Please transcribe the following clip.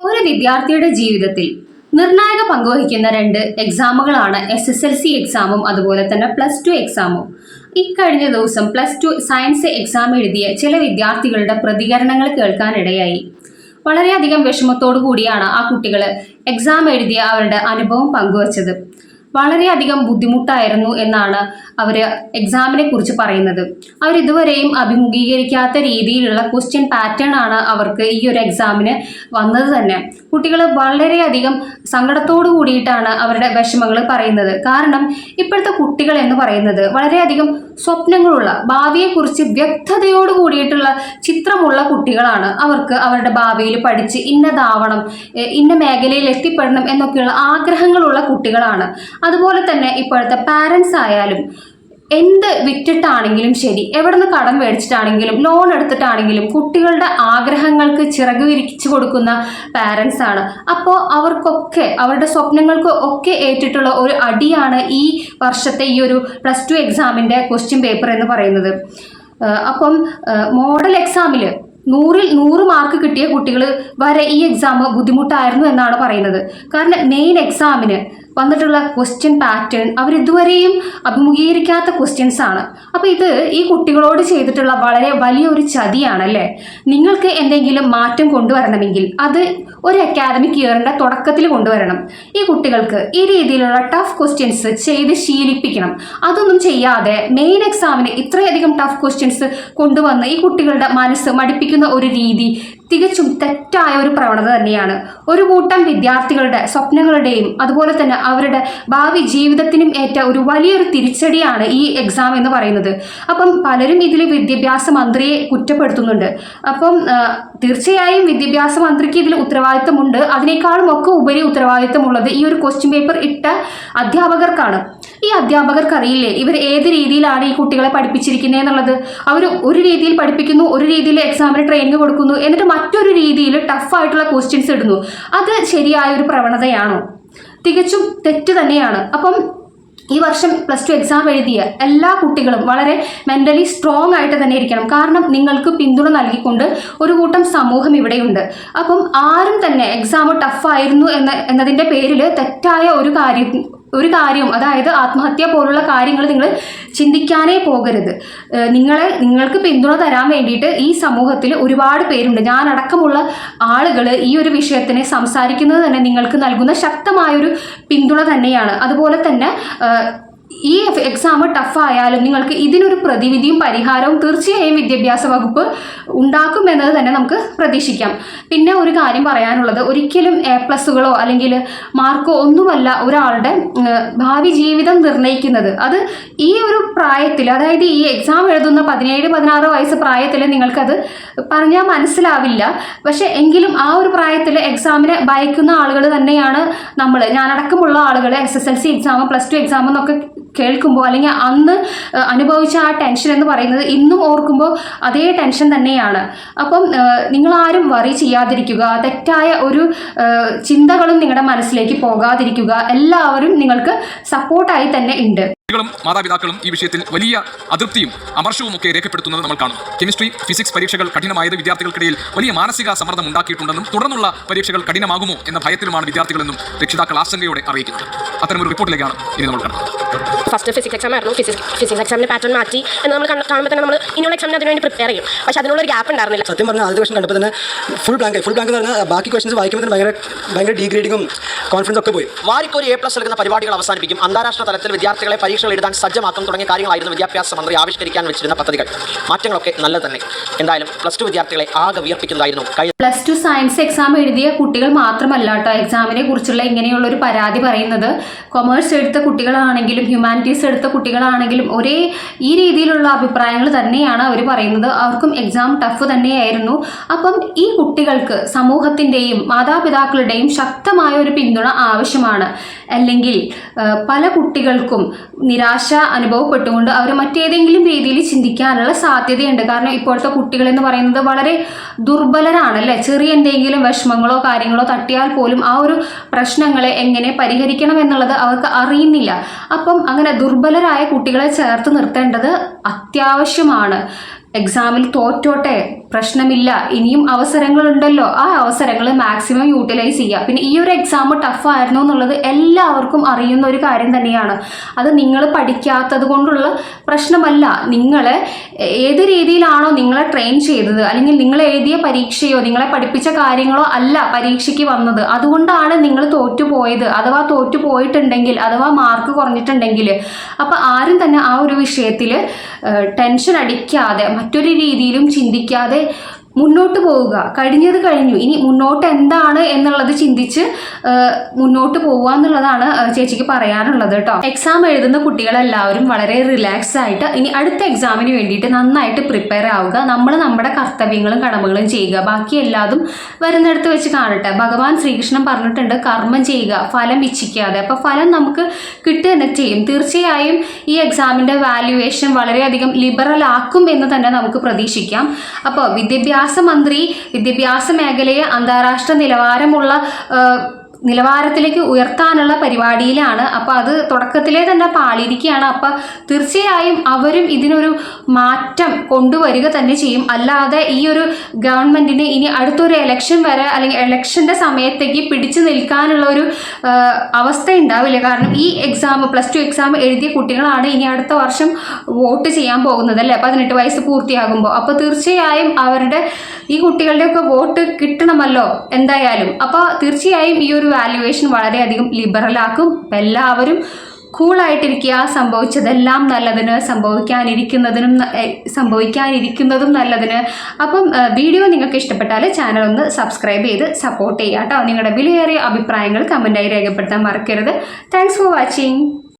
ഒരു വിദ്യാർത്ഥിയുടെ ജീവിതത്തിൽ നിർണായക പങ്കുവഹിക്കുന്ന രണ്ട് എക്സാമുകളാണ് എസ് എസ് എൽ സി എക്സാമും അതുപോലെ തന്നെ പ്ലസ് ടു എക്സാമും ഇക്കഴിഞ്ഞ ദിവസം പ്ലസ് ടു സയൻസ് എക്സാം എഴുതിയ ചില വിദ്യാർത്ഥികളുടെ പ്രതികരണങ്ങൾ കേൾക്കാനിടയായി. വളരെയധികം വിഷമത്തോടു കൂടിയാണ് ആ കുട്ടികൾ എക്സാം എഴുതിയ അവരുടെ അനുഭവം പങ്കുവച്ചത്. വളരെയധികം ബുദ്ധിമുട്ടായിരുന്നു എന്നാണ് അവർ എക്സാമിനെ കുറിച്ച് പറയുന്നത്. അവരിതുവരെയും അഭിമുഖീകരിക്കാത്ത രീതിയിലുള്ള ക്വസ്റ്റ്യൻ പാറ്റേൺ ആണ് അവർക്ക് ഈ ഒരു എക്സാമിന് വന്നത് തന്നെ. കുട്ടികൾ വളരെയധികം സങ്കടത്തോടു കൂടിയിട്ടാണ് അവരുടെ വിഷമങ്ങൾ പറയുന്നത്. കാരണം ഇപ്പോഴത്തെ കുട്ടികൾ എന്ന് പറയുന്നത് വളരെയധികം സ്വപ്നങ്ങളുള്ള ഭാവിയെക്കുറിച്ച് വ്യക്തതയോട് കൂടിയിട്ടുള്ള ചിത്രമുള്ള കുട്ടികളാണ്. അവർക്ക് അവരുടെ ഭാവിയിൽ പഠിച്ച് ഇന്നതാവണം ഇന്ന മേഖലയിൽ എത്തിപ്പെടണം എന്നൊക്കെയുള്ള ആഗ്രഹങ്ങളുള്ള കുട്ടികളാണ്. അതുപോലെ തന്നെ ഇപ്പോഴത്തെ പാരൻസ് ആയാലും എന്ത് വിറ്റിട്ടാണെങ്കിലും ശരി. എവിടുന്ന് കടം മേടിച്ചിട്ടാണെങ്കിലും ലോൺ എടുത്തിട്ടാണെങ്കിലും കുട്ടികളുടെ ആഗ്രഹങ്ങൾക്ക് ചിറക് വിരിച്ചു കൊടുക്കുന്ന പാരൻസ് ആണ്. അപ്പോൾ അവർക്കൊക്കെ അവരുടെ സ്വപ്നങ്ങൾക്ക് ഒക്കെ ഏറ്റിട്ടുള്ള ഒരു അടിയാണ് ഈ വർഷത്തെ ഈ ഒരു പ്ലസ് ടു എക്സാമിന്റെ ക്വസ്റ്റ്യൻ പേപ്പർ എന്ന് പറയുന്നത്. അപ്പം മോഡൽ എക്സാമിൽ നൂറിൽ നൂറ് മാർക്ക് കിട്ടിയ കുട്ടികൾ വരെ ഈ എക്സാം ബുദ്ധിമുട്ടായിരുന്നു എന്നാണ് പറയുന്നത്. കാരണം മെയിൻ എക്സാമിന് വന്നിട്ടുള്ള ക്വസ്റ്റ്യൻ പാറ്റേൺ അവരിതുവരെയും അഭിമുഖീകരിക്കാത്ത ക്വസ്റ്റ്യൻസ് ആണ്. അപ്പോൾ ഇത് ഈ കുട്ടികളോട് ചെയ്തിട്ടുള്ള വളരെ വലിയൊരു ചതിയാണല്ലേ? നിങ്ങൾക്ക് എന്തെങ്കിലും മാറ്റം കൊണ്ടുവരണമെങ്കിൽ അത് ഒരു അക്കാദമിക് ഇയറിന്റെ തുടക്കത്തിൽ കൊണ്ടുവരണം. ഈ കുട്ടികൾക്ക് ഈ രീതിയിലുള്ള ടഫ് ക്വസ്റ്റ്യൻസ് ചെയ്ത് ശീലിപ്പിക്കണം. അതൊന്നും ചെയ്യാതെ മെയിൻ എക്സാമിന് ഇത്രയധികം ടഫ് ക്വസ്റ്റ്യൻസ് കൊണ്ടുവന്ന് ഈ കുട്ടികളുടെ മനസ്സ് മടിപ്പിക്കുന്ന ഒരു രീതി തികച്ചും തെറ്റായ ഒരു പ്രവണത തന്നെയാണ്. ഒരു കൂട്ടം വിദ്യാർത്ഥികളുടെ സ്വപ്നങ്ങളുടെയും അതുപോലെ തന്നെ അവരുടെ ഭാവി ജീവിതത്തിനും ഏറ്റ ഒരു വലിയൊരു തിരിച്ചടിയാണ് ഈ എക്സാം എന്ന് പറയുന്നത്. അപ്പം പലരും ഇതിൽ വിദ്യാഭ്യാസ മന്ത്രിയെ കുറ്റപ്പെടുത്തുന്നുണ്ട്. അപ്പം തീർച്ചയായും വിദ്യാഭ്യാസ മന്ത്രിക്ക് ഇതിൽ ഉത്തരവാദിത്തമുണ്ട്. അതിനേക്കാളും ഒക്കെ ഉപരി ഉത്തരവാദിത്തമുള്ളത് ഈ ഒരു ക്വസ്റ്റ്യൻ പേപ്പർ ഇട്ട അധ്യാപകർക്കാണ്. ഈ അധ്യാപകർക്ക് അറിയില്ലേ ഇവർ ഏത് രീതിയിലാണ് ഈ കുട്ടികളെ പഠിപ്പിച്ചിരിക്കുന്നത് എന്നുള്ളത്? അവർ ഒരു രീതിയിൽ പഠിപ്പിക്കുന്നു ഒരു രീതിയിൽ എക്സാമിന് ട്രെയിനിങ് കൊടുക്കുന്നു എന്നിട്ട് മറ്റൊരു രീതിയിൽ ടഫായിട്ടുള്ള ക്വസ്റ്റ്യൻസ് ഇടുന്നു. അത് ശരിയായ ഒരു പ്രവണതയാണോ? തികച്ചും തെറ്റ് തന്നെയാണ്. അപ്പം ഈ വർഷം പ്ലസ് ടു എക്സാം എഴുതിയ എല്ലാ കുട്ടികളും വളരെ മെന്റലി സ്ട്രോങ് ആയിട്ട് തന്നെ ഇരിക്കണം. കാരണം നിങ്ങൾക്ക് പിന്തുണ നൽകിക്കൊണ്ട് ഒരു കൂട്ടം സമൂഹം ഇവിടെയുണ്ട്. അപ്പം ആരും തന്നെ എക്സാം ടഫായിരുന്നു എന്ന എന്നതിന്റെ പേരിൽ തെറ്റായ ഒരു കാര്യം ഒരു കാര്യം അതായത് ആത്മഹത്യ പോലുള്ള കാര്യങ്ങൾ നിങ്ങൾ ചിന്തിക്കാനേ പോകരുത്. നിങ്ങളെ നിങ്ങൾക്ക് പിന്തുണ തരാൻ വേണ്ടിയിട്ട് ഈ സമൂഹത്തിൽ ഒരുപാട് പേരുണ്ട്. ഞാൻ അടക്കമുള്ള ആളുകൾ ഈ ഒരു വിഷയത്തിനെ സംസാരിക്കുന്നത് തന്നെ നിങ്ങൾക്ക് നൽകുന്ന ശക്തമായൊരു പിന്തുണ തന്നെയാണ്. അതുപോലെ തന്നെ ഈ എക്സാം ടഫായാലും നിങ്ങൾക്ക് ഇതിനൊരു പ്രതിവിധിയും പരിഹാരവും തീർച്ചയായും വിദ്യാഭ്യാസ വകുപ്പ് ഉണ്ടാക്കും എന്നത് തന്നെ നമുക്ക് പ്രതീക്ഷിക്കാം. പിന്നെ ഒരു കാര്യം പറയാനുള്ളത് ഒരിക്കലും എ പ്ലസ്സുകളോ അല്ലെങ്കിൽ മാർക്കോ ഒന്നുമല്ല ഒരാളുടെ ഭാവി ജീവിതം നിർണയിക്കുന്നത് അത് ഈ ഒരു പ്രായത്തിൽ അതായത് ഈ എക്സാം എഴുതുന്ന പതിനേഴ് പതിനാറ് വയസ്സ് പ്രായത്തിൽ നിങ്ങൾക്കത് പറഞ്ഞാൽ മനസ്സിലാവില്ല. പക്ഷെ എങ്കിലും ആ ഒരു പ്രായത്തിൽ എക്സാമിനെ ഭയക്കുന്ന ആളുകൾ തന്നെയാണ് നമ്മൾ ഞാനടക്കമുള്ള ആളുകൾ S S L C exam plus two exam എന്നൊക്കെ കേൾക്കുമ്പോൾ അല്ലെങ്കിൽ അന്ന് അനുഭവിച്ച ആ ടെൻഷൻ എന്ന് പറയുന്നത് ഇന്നും ഓർക്കുമ്പോൾ അതേ ടെൻഷൻ തന്നെയാണ്. അപ്പം നിങ്ങളാരും വറി ചെയ്യാതിരിക്കുക തെറ്റായ ഒരു ചിന്തകളും നിങ്ങളുടെ മനസ്സിലേക്ക് പോകാതിരിക്കുക എല്ലാവരും നിങ്ങൾക്ക് സപ്പോർട്ടായി തന്നെ ഉണ്ട്. കുട്ടികളും മാതാപിതാക്കളും ഈ വിഷയത്തിൽ വലിയ അതൃപ്തിയും അമർഷവും ഒക്കെ രേഖപ്പെടുത്തുന്നത് നമ്മൾ കാണും. കെമിസ്ട്രി ഫിസിക്സ് പരീക്ഷകൾ കഠിനമായത് വിദ്യാർത്ഥികൾക്കിടയിൽ വലിയ മാനസിക സമ്മർദ്ദം ഉണ്ടാക്കിയിട്ടുണ്ടെന്നും തുടർന്നുള്ള പരീക്ഷകൾ കഠിനമാകുമോ എന്ന ഭയത്തിലുമാണ് വിദ്യാർത്ഥികളെന്നും രക്ഷിതാക്കൾ ആശങ്കയോടെ അറിയിക്കുന്നത്. അത്തരമൊരു റിപ്പോർട്ടിലേക്കാണ് ഇനി നമ്മൾ കാണുന്നത് ഫസ്റ്റ് ഫിസിക്സ് എക്സാം ആയിരുന്നു. ഫിസിക്സ് ഫിസിക്സ് എക്സാമിന് പാറ്റേൺ മാറ്റി എന്ന് നമ്മൾ കണ്ട- കാണുമ്പോൾ തന്നെ നമ്മൾ ഇനിയുള്ള എക്സാമിന് അതിനുവേണ്ടി പ്രിപ്പയർ ചെയ്യും. പക്ഷേ അതിനുള്ള ഒരു ഗ്യാപ്പ് ഉണ്ടായിരുന്നില്ല. സത്യം പറഞ്ഞാൽ ആദ്യത്തെ ക്വസ്റ്റൻ കണ്ടപ്പോൾ തന്നെ ഫുൾ ബ്ലാങ്ക് ഫുൾ ബ്ലാങ്ക് എന്ന് പറഞ്ഞാൽ ബാക്കി ക്വസ്റ്റൻസ് വായിക്കുമ്പോൾ തന്നെ ഭയങ്കര ഭയങ്കര ഡീഗ്രേഡിങ്ങും കോൺഫിഡൻസ് ഒക്കെ പോയി. വാരിക്കൊരു എ പ്ലസ് എടുക്കുന്ന പരിപാടികൾ അവസാനിപ്പിക്കും. അന്താരാഷ്ട്ര തലത്തിൽ വിദ്യാർത്ഥികളെ പരീക്ഷകൾ എഴുതാൻ സജ്ജമാക്കും തുടങ്ങിയ കാര്യങ്ങളായിരുന്നു വിദ്യാഭ്യാസ മന്ത്രി ആവിഷ്കരിക്കാൻ വെച്ചിരുന്ന പദ്ധതികൾ. മാറ്റങ്ങളൊക്കെ നല്ലത് തന്നെ. എന്തായാലും പ്ലസ് ടു വിദ്യാർത്ഥികളെ ആകെ വിയർപ്പിക്കുന്നതായിരുന്നു. പ്ലസ് ടു സയൻസ് എക്സാം എഴുതിയ കുട്ടികൾ മാത്രമല്ല കേട്ടോ എക്സാമിനെ കുറിച്ചുള്ള ഇങ്ങനെയുള്ള ഒരു പരാതി പറയുന്നത്. കൊമേഴ്സ് എടുത്ത കുട്ടികളാണെങ്കിലും ഹ്യൂമാനിറ്റീസ് എടുത്ത കുട്ടികളാണെങ്കിലും ഒരേ ഈ രീതിയിലുള്ള അഭിപ്രായങ്ങൾ തന്നെയാണ് അവർ പറയുന്നത്. അവർക്കും എക്സാം ടഫ് തന്നെയായിരുന്നു. അപ്പം ഈ കുട്ടികൾക്ക് സമൂഹത്തിന്റെയും മാതാപിതാക്കളുടെയും ശക്തമായ ഒരു പിന്തുണ ആവശ്യമാണ്. അല്ലെങ്കിൽ പല കുട്ടികൾക്കും നിരാശ അനുഭവപ്പെട്ടുകൊണ്ട് അവർ മറ്റേതെങ്കിലും രീതിയിൽ ചിന്തിക്കാനുള്ള സാധ്യതയുണ്ട്. കാരണം ഇപ്പോഴത്തെ കുട്ടികൾ എന്ന് പറയുന്നത് വളരെ ദുർബലരാണ് അല്ലേ ചെറിയ എന്തെങ്കിലും വിഷമങ്ങളോ കാര്യങ്ങളോ തട്ടിയാൽ പോലും ആ ഒരു പ്രശ്നങ്ങളെ എങ്ങനെ പരിഹരിക്കണം എന്നുള്ളത് അവർക്ക് അറിയുന്നില്ല. അപ്പം അങ്ങനെ ദുർബലരായ കുട്ടികളെ ചേർത്ത് നിർത്തേണ്ടത് അത്യാവശ്യമാണ്. എക്സാമിൽ തോറ്റോട്ടെ. പ്രശ്നമില്ല. ഇനിയും അവസരങ്ങളുണ്ടല്ലോ. ആ അവസരങ്ങൾ മാക്സിമം യൂട്ടിലൈസ് ചെയ്യുക. പിന്നെ ഈ ഒരു എക്സാം ടഫായിരുന്നു എന്നുള്ളത് എല്ലാവർക്കും അറിയുന്ന ഒരു കാര്യം തന്നെയാണ്. അത് നിങ്ങൾ പഠിക്കാത്തത് കൊണ്ടുള്ള പ്രശ്നമല്ല. നിങ്ങളെ ഏത് രീതിയിലാണോ നിങ്ങളെ ട്രെയിൻ ചെയ്തത്. അല്ലെങ്കിൽ നിങ്ങൾ എഴുതിയ പരീക്ഷയോ നിങ്ങളെ പഠിപ്പിച്ച കാര്യങ്ങളോ അല്ല പരീക്ഷയ്ക്ക് വന്നത്. അതുകൊണ്ടാണ് നിങ്ങൾ തോറ്റുപോയത്. അഥവാ തോറ്റുപോയിട്ടുണ്ടെങ്കിൽ അഥവാ മാർക്ക് കുറഞ്ഞിട്ടുണ്ടെങ്കിൽ. അപ്പോൾ ആരും തന്നെ ആ ഒരു വിഷയത്തിൽ ടെൻഷൻ അടിക്കാതെ മറ്റൊരു രീതിയിലും ചിന്തിക്കാതെ മുന്നോട്ട് പോവുക. കഴിഞ്ഞത് കഴിഞ്ഞു. ഇനി മുന്നോട്ട് എന്താണ് എന്നുള്ളത് ചിന്തിച്ച് മുന്നോട്ട് പോവുക എന്നുള്ളതാണ് ചേച്ചിക്ക് പറയാനുള്ളത് കേട്ടോ എക്സാം എഴുതുന്ന കുട്ടികളെല്ലാവരും വളരെ റിലാക്സ് ആയിട്ട് ഇനി അടുത്ത എക്സാമിന് വേണ്ടിയിട്ട് നന്നായിട്ട് പ്രിപ്പയർ ആവുക. നമ്മൾ നമ്മുടെ കർത്തവ്യങ്ങളും കടമകളും ചെയ്യുക. ബാക്കി എല്ലാതും വരുന്നിടത്ത് വെച്ച് കാണട്ടെ. ഭഗവാൻ ശ്രീകൃഷ്ണൻ പറഞ്ഞിട്ടുണ്ട് കർമ്മം ചെയ്യുക ഫലം ഇച്ഛിക്കാതെ. അപ്പോൾ ഫലം നമുക്ക് കിട്ടുക തന്നെ ചെയ്യും. തീർച്ചയായും ഈ എക്സാമിന്റെ വാല്യുവേഷൻ വളരെയധികം ലിബറൽ ആക്കും എന്ന് തന്നെ നമുക്ക് പ്രതീക്ഷിക്കാം. അപ്പോൾ വിദ്യാഭ്യാസ മന്ത്രി വിദ്യാഭ്യാസ മേഖലയെ അന്താരാഷ്ട്ര നിലവാരമുള്ള നിലവാരത്തിലേക്ക് ഉയർത്താനുള്ള പരിപാടിയിലാണ്. അപ്പോൾ അത് തുടക്കത്തിലേ തന്നെ പാളിയിരിക്കുകയാണ്. അപ്പോൾ തീർച്ചയായും അവരും ഇതിനൊരു മാറ്റം കൊണ്ടുവരിക തന്നെ ചെയ്യും. അല്ലാതെ ഈ ഒരു ഗവൺമെന്റിന് ഇനി അടുത്തൊരു എലക്ഷൻ വരെ അല്ലെങ്കിൽ എലക്ഷന്റെ സമയത്തേക്ക് പിടിച്ചു നിൽക്കാനുള്ള ഒരു അവസ്ഥ ഉണ്ടാവില്ല കാരണം ഈ എക്സാം പ്ലസ് ടു എക്സാം എഴുതിയ കുട്ടികളാണ് ഇനി അടുത്ത വർഷം വോട്ട് ചെയ്യാൻ പോകുന്നത് അല്ലേ? പതിനെട്ട് വയസ്സ് പൂർത്തിയാകുമ്പോൾ. അപ്പോൾ തീർച്ചയായും അവരുടെ ഈ കുട്ടികളുടെയൊക്കെ വോട്ട് കിട്ടണമല്ലോ എന്തായാലും. അപ്പോൾ തീർച്ചയായും ഈ ഒരു വാല്യുവേഷൻ വളരെയധികം ലിബറലാക്കും അപ്പം എല്ലാവരും കൂളായിട്ടിരിക്കുക സംഭവിച്ചതെല്ലാം നല്ലതിന് സംഭവിക്കാനിരിക്കുന്നതിനും സംഭവിക്കാനിരിക്കുന്നതും നല്ലതിന്. അപ്പം വീഡിയോ നിങ്ങൾക്ക് ഇഷ്ടപ്പെട്ടാൽ ചാനൽ ഒന്ന് സബ്സ്ക്രൈബ് ചെയ്ത് സപ്പോർട്ട് ചെയ്യുക കേട്ടോ. നിങ്ങളുടെ വിലയേറിയ അഭിപ്രായങ്ങൾ കമന്റായി രേഖപ്പെടുത്താൻ മറക്കരുത്. Thanks for watching